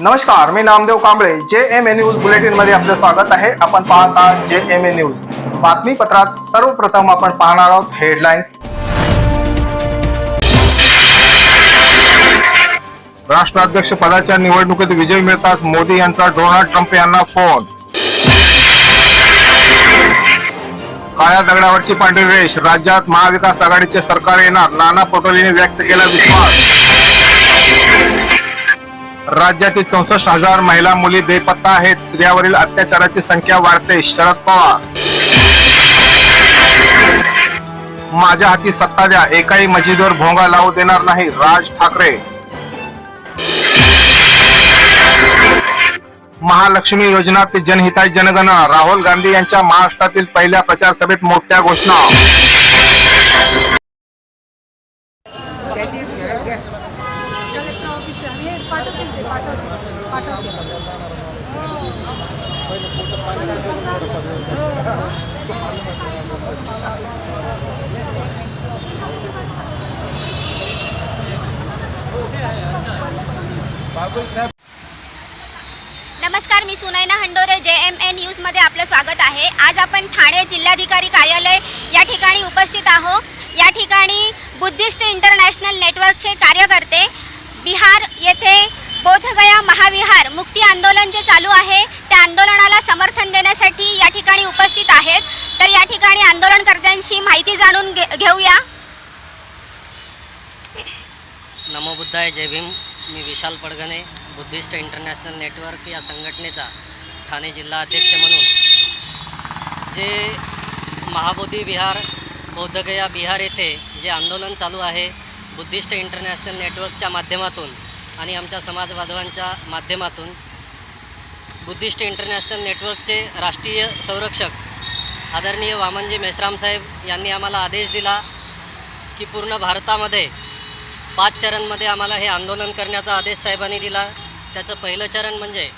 नमस्कार मी नामदेव कांबळे. जे M A news बुलेटिनमध्ये आपलं स्वागत आहे. आपण पाहत आहात जे एम ए न्यूज बातमीपत्रात सर्वप्रथम आपण पाहणार आहोत हेडलाईन्स राष्ट्राध्यक्ष पदाच्या निवडणुकीत विजय मिळताच मोदी यांचा डोनाल्ड ट्रम्प यांना फोन. काळ्या दगडावरची पांढरी रेष. राज्यात महाविकास आघाडीचे सरकार येणार. नाना पटोलेने व्यक्त केला विश्वास. राज्यातील चौसष्ट हजार महिला मुली बेपत्ता आहेत. स्त्रियावरील अत्याचाराची संख्या वाढते. शरद पवार. माझ्या हाती सत्ता द्या. एकाही मजिदीवर भोंगा लावू देणार नाही. राज ठाकरे. महालक्ष्मी योजना ते जनहिताय जनगणना. राहुल गांधी यांच्या महाराष्ट्रातील पहिल्या प्रचार सभेत मोठ्या घोषणा कलेक्टर ऑफिस हे पाठवतील ते पाठवतील पाठवतील नमस्कार मी सुनैना हंडोरे जे एम ए न्यूजमध्ये आपलं स्वागत आहे. आज आपण ठाणे जिल्हाधिकारी कार्यालय या ठिकाणी उपस्थित आहो या ठिकाणी बुद्धिस्ट इंटरनॅशनल नेटवर्कचे कार्यकर्ते बिहार येथे बोधगया महाविहार मुक्ती आंदोलन जे चालू आहे त्या आंदोलनाला समर्थन देण्यासाठी या ठिकाणी उपस्थित आहेत. तर या ठिकाणी आंदोलनकर्त्यांची माहिती जाणून घे घेऊया. नमो बुद्धाय जय भीम. मी Vishal Padgane Buddhist international network या संघटनेचा ठाणे जिल्हा अध्यक्ष म्हणून. जे महाबोधी विहार बौद्धगया बिहार येथे जे आंदोलन चालू आहे बुद्धिस्ट इंटरनॅशनल नेटवर्कच्या माध्यमातून आणि आमच्या समाजवाधवांच्या माध्यमातून बुद्धिस्ट इंटरनॅशनल नेटवर्कचे राष्ट्रीय संरक्षक आदरणीय वामनजी मेश्राम साहेब यांनी आम्हाला आदेश दिला की पूर्ण भारतामध्ये पाच चरणमध्ये आम्हाला हे आंदोलन करण्याचा आदेश साहेबांनी दिला. त्याचं पहिलं चरण म्हणजे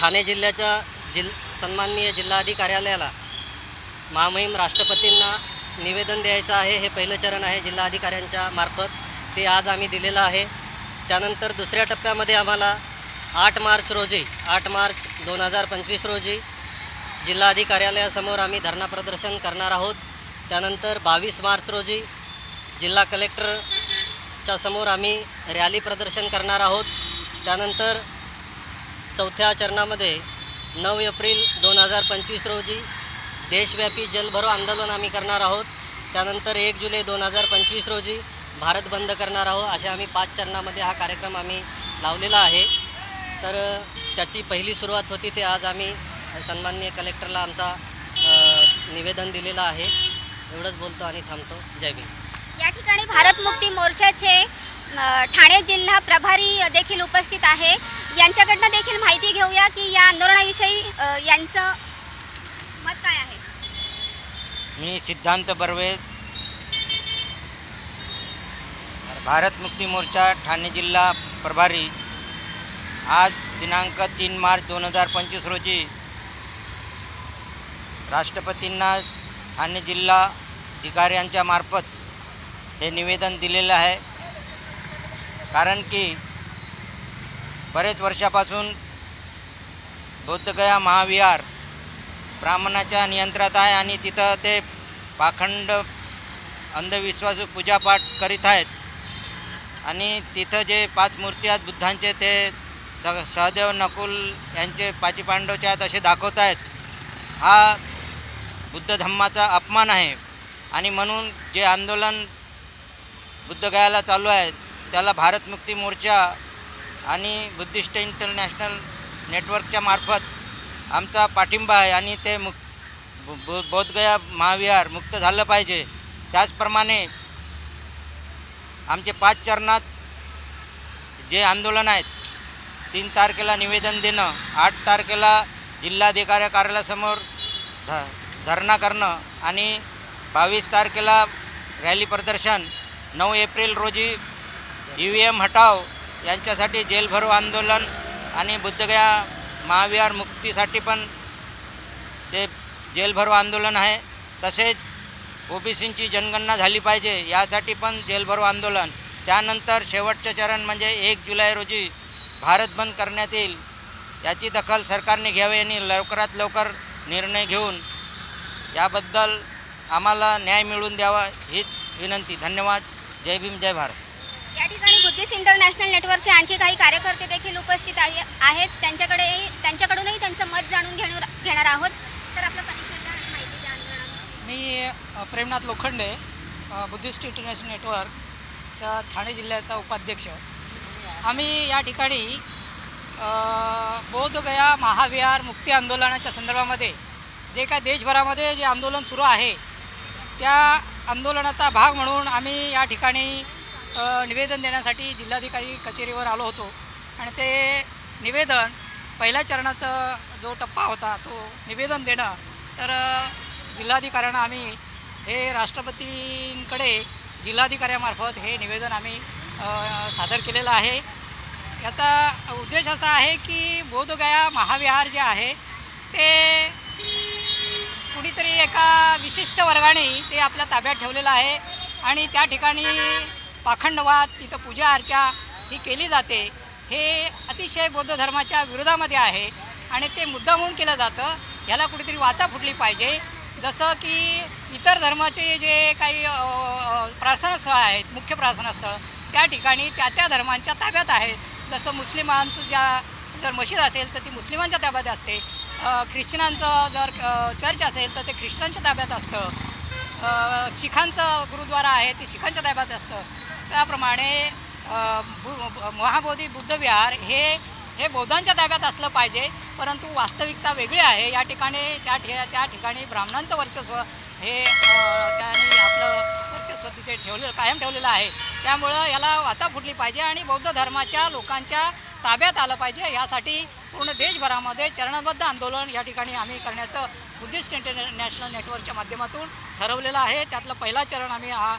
ठाणे जिल्ह्याच्या जिल सन्माननीय जिल्हाधिकारी कार्यालयाला महामहिम राष्ट्रपतींना निवेदन द्यायचं आहे हे पहिलं चरण आहे जिल्हाधिकाऱ्यांच्या मार्फत. ते आज आम्ही दिलेलं आहे. त्यानंतर दुसऱ्या टप्प्यामध्ये आम्हाला आठ मार्च रोजी आठ मार्च दोन हजार पंचवीस रोजी जिल्हाधिकारी कार्यालयासमोर आम्ही धरणा प्रदर्शन करणार आहोत. त्यानंतर बावीस मार्च रोजी जिल्हा कलेक्टर चर्चच्या समोर आम्ही रॅली प्रदर्शन करणार आहोत. त्यानंतर चौथ्या चरणामध्ये नऊ एप्रिल दोन हजार पंचवीस रोजी देशव्यापी जलभरो आंदोलन आम्ही करणार आहोत. त्यानंतर एक जुलै दोन हजार पंचवीस रोजी भारत बंद करणार आहोत अशा आम्ही पाच चरणामध्ये हा कार्यक्रम आम्ही लावलेला आहे. तर त्याची पहिली सुरुवात होती ते आज आम्ही सन्माननीय कलेक्टरला आमचा निवेदन दिलेलं आहे. एवढंच बोलतो आणि थांबतो. जय भीम. या ठिकाणी भारत मुक्ती मोर्चाचे ठाणे जिल्हा प्रभारी देखील उपस्थित आहे. यांच्याकडनं देखील माहिती घेऊया की या आंदोलनाविषयी यांचं मत काय आहे? मी सिद्धांत बर्वे. भारत मुक्ती मोर्चा ठाणे जिल्हा प्रभारी. आज दिनांक तीन मार्च दोन हजार पंचवीस रोजी राष्ट्रपतींना ठाणे जिल्हा अधिकाऱ्यांच्या मार्फत हे निवेदन दिलेलं आहे. कारण की बरेच वर्षापासून बौद्धगया महाविहार ब्राह्मणाच्या नियंत्रणात आहे आणि तिथं ते पाखंड अंधविश्वासू पूजापाठ करीत आहेत. आणि तिथं जे पाच मूर्ती आहेत बुद्धांचे ते स सहदेव नकुल यांचे पाची पांडवचे आहेत असे दाखवत आहेत. हा बुद्ध धम्माचा अपमान आहे. आणि म्हणून जे आंदोलन बुद्धगयाला चालू आहे त्याला भारत मुक्ती मोर्चा आणि बुद्धिस्ट इंटरनॅशनल नेटवर्कच्या मार्फत आमचा पाठिंबा आहे आणि ते मुक बो- बोधगया महाविहार मुक्त झालं पाहिजे. त्याचप्रमाणे आमचे पाच चरणात जे आंदोलन आहेत तीन तारखेला निवेदन देणं आठ तारखेला जिल्हाधिकारी कार्यालयासमोर ध धरणा करणं आणि बावीस तारखेला रॅली प्रदर्शन नऊ एप्रिल रोजी ई व्ही एम हटाव यांच्यासाठी जेलभरो आंदोलन आणि बुद्धगया महाविहार मुक्तीसाठी पण ते जेलभरो आंदोलन आहे. तसेच ओबीसींची जनगणना झाली पाहिजे यासाठी पण जेलभरो आंदोलन. त्यानंतर शेवटचे चरण म्हणजे एक जुलै रोजी भारत बंद करण्यात येईल याची दखल सरकारने घ्यावी आणि लवकरात लवकर निर्णय घेऊन याबद्दल आम्हाला न्याय मिळवून द्यावा हीच विनंती. धन्यवाद. जय भीम जय भारत. या ठिकाणी बुद्धिस्ट इंटरनॅशनल नेटवर्कचे आणखी काही कार्यकर्ते देखील उपस्थित आहे- आहेत. त्यांच्याकडे त्यांच्याकडूनही त्यांचं मत जाणून घेणार घेणार आहोत. तर आपल्या माहिती मी अ, प्रेमनाथ लोखंडे अ, बुद्धिस्ट इंटरनॅशनल नेटवर्कचा ठाणे जिल्ह्याचा उपाध्यक्ष. आम्ही या ठिकाणी अ, बोधगया महाविहार मुक्ती आंदोलनाच्या संदर्भामध्ये जे काय देशभरामध्ये जे आंदोलन सुरू आहे त्या आंदोलनाचा भाग म्हणून आम्ही या ठिकाणी निवेदन देण्यासाठी जिल्हाधिकारी कचेरीवर आलो होतो. आणि ते निवेदन पहिल्या चरणाचा जो टप्पा होता तो निवेदन देणं तर जिल्हाधिकाऱ्यांना आम्ही हे राष्ट्रपतींकडे जिल्हाधिकाऱ्यामार्फत हे निवेदन आम्ही सादर केलेलं आहे. याचा उद्देश असा आहे की बोधगया महाविहार जे आहे ते कुणीतरी एका विशिष्ट वर्गाने ते आपल्या ताब्यात ठेवलेलं आहे आणि त्या ठिकाणी पाखंडवाद तिथं पूजा अर्चा ही केली जाते. हे अतिशय बौद्ध धर्माच्या विरोधामध्ये आहे आणि ते मुद्दा म्हणून केलं जातं. ह्याला कुठेतरी वाचा फुटली पाहिजे. जसं की इतर धर्माचे जे काही प्रार्थनास्थळं आहेत मुख्य प्रार्थनास्थळ त्या ठिकाणी त्या त्या धर्मांच्या ताब्यात आहेत. जसं मुस्लिमांचं ज्या जर मशीद असेल तर ती मुस्लिमांच्या ताब्यात असते. ख्रिश्चनांचं जर चर्च असेल तर ते ख्रिश्चनांच्या ताब्यात असतं. शिखांचं गुरुद्वारा आहे ते शिखांच्या ताब्यात असतं. त्याप्रमाणे महाबोधी बुद्धविहार हे हे बौद्धांच्या ताब्यात असलं पाहिजे परंतु वास्तविकता वेगळी आहे. या ठिकाणी त्या ठे त्या ठिकाणी ब्राह्मणांचं वर्चस्व हे अ, त्यांनी आपलं वर्चस्व तिथे ठेवलेलं कायम ठेवलेलं आहे. त्यामुळं याला वाचा फुटली पाहिजे आणि बौद्ध धर्माच्या लोकांच्या ताब्यात आलं पाहिजे. यासाठी पूर्ण देशभरामध्ये चरणबद्ध आंदोलन या ठिकाणी आम्ही करण्याचं बुद्धिस्ट इंटरनॅशनल नेटवर्कच्या माध्यमातून ठरवलेलं आहे. त्यातलं पहिला चरण आम्ही हा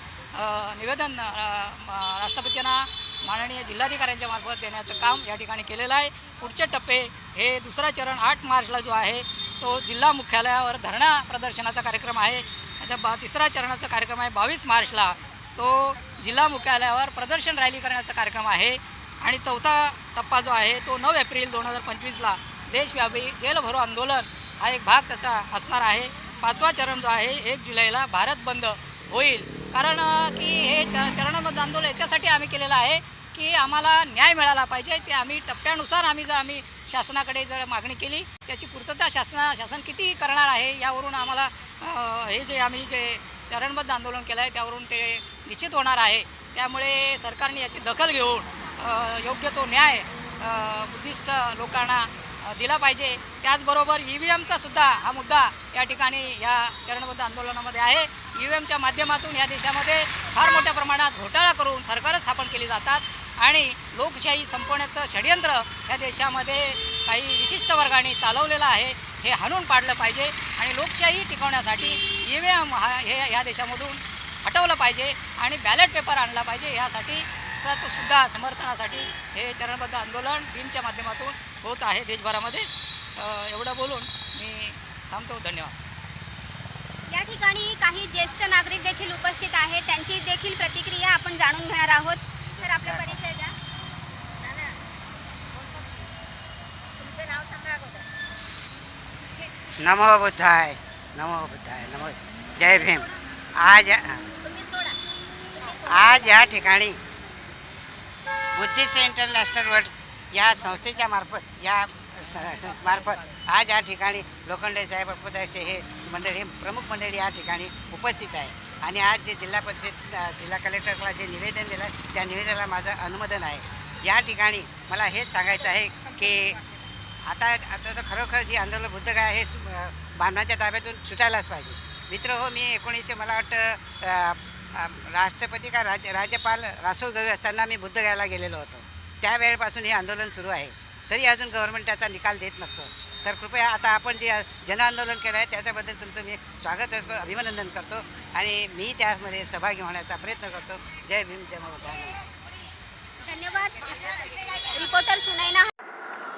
निवेदन राष्ट्रपतींना माननीय जिल्हाधिकाऱ्यांच्या मार्फत देण्याचं काम या ठिकाणी केलेलं आहे. पुढचे टप्पे हे दुसरा चरण आठ मार्चला जो आहे तो जिल्हा मुख्यालयावर धरणा प्रदर्शनाचा कार्यक्रम आहे. आता बा तिसरा चरणाचा कार्यक्रम आहे बावीस मार्चला. तो जिल्हा मुख्यालयावर प्रदर्शन रॅली करण्याचा कार्यक्रम आहे. आणि चौथा टप्पा जो आहे तो नऊ एप्रिल दोन हजार पंचवीसला देशव्यापी जेलभरो आंदोलन हा एक भाग त्याचा असणार आहे. पाचवा चरण जो आहे एक जुलैला भारत बंद होईल. कारण की हे च चरणबद्ध आंदोलन याच्यासाठी आम्ही केलेलं आहे की आम्हाला न्याय मिळाला पाहिजे. ते आम्ही टप्प्यानुसार आम्ही जर आम्ही शासनाकडे जर मागणी केली त्याची पूर्तता शासना शासन किती करणार आहे यावरून आम्हाला हे जे आम्ही जे चरणबद्ध आंदोलन केलं आहे त्यावरून ते निश्चित होणार आहे. त्यामुळे सरकारने याची दखल घेऊन योग्य तो न्याय बुद्धिस्ट लोकांना दिला पाहिजे. त्याचबरोबर ई व्ही एमचा सुद्धा हा मुद्दा या ठिकाणी या चरणबद्ध आंदोलनामध्ये आहे. ई व्ही एमच्या माध्यमातून या देशामध्ये फार मोठ्या प्रमाणात घोटाळा करून सरकारं स्थापन केली जातात आणि लोकशाही संपवण्याचं षडयंत्र या देशामध्ये काही विशिष्ट वर्गाने चालवलेलं आहे हे हाणून पाडलं पाहिजे. आणि लोकशाही टिकवण्यासाठी ई व्ही एम हा हे या देशामधून पाहिजे आणि बॅलेट पेपर आणला पाहिजे यासाठी सुद्धा समर्थनासाठी हे चरणबद्ध आंदोलन बीनच्या माध्यमातून होत आहे देशभरामध्ये. एवढं बोलून मी थांबतो. धन्यवाद. या ठिकाणी काही ज्येष्ठ नागरिक देखील उपस्थित आहेत. त्यांची देखील प्रतिक्रिया आपण जाणून घेणार आहोत. तर आपला परिचय द्या. दादा, तुमचं नाव सांगा अगोदर. नमो बुद्धाय नमो बुद्धाय नमो जय भीम. आज आज या ठिकाणी बुद्धिस्ट इंटरनॅशनल वर्ल्ड या संस्थेच्या मार्फत या स- मार्फत आज या ठिकाणी लोखंडे साहेब अपदाशे हे मंडळी प्रमुख मंडळी या ठिकाणी उपस्थित आहे. आणि आज जे जिल्हा परिषद जिल्हा कलेक्टरला जे निवेदन दिलं त्या निवेदनाला माझं अनुमोदन आहे. या ठिकाणी मला हेच सांगायचं आहे की आता आता तर खरोखर जी आंदोलन बुद्धक आहे हे सु- ताब्यातून सुटायलाच पाहिजे. मित्र हो मी एकोणीसशे मला वाटतं राष्ट्रपती का राज राज्यपाल रासो गवी असताना मी बुद्धगयाला गेलेलो होतो. त्यावेळेपासून हे आंदोलन सुरू आहे. तरी अजून गव्हर्नमेंट त्याचा निकाल देत नसतो. तर कृपया आता आपण जे जन आंदोलन केलं आहे त्याच्याबद्दल तुमचं मी स्वागत करतो अभिनंदन करतो. आणि मी त्यामध्ये सहभागी होण्याचा प्रयत्न करतो. जय भीम जय महाराज धन्यवाद. रिपोर्टर सुनैना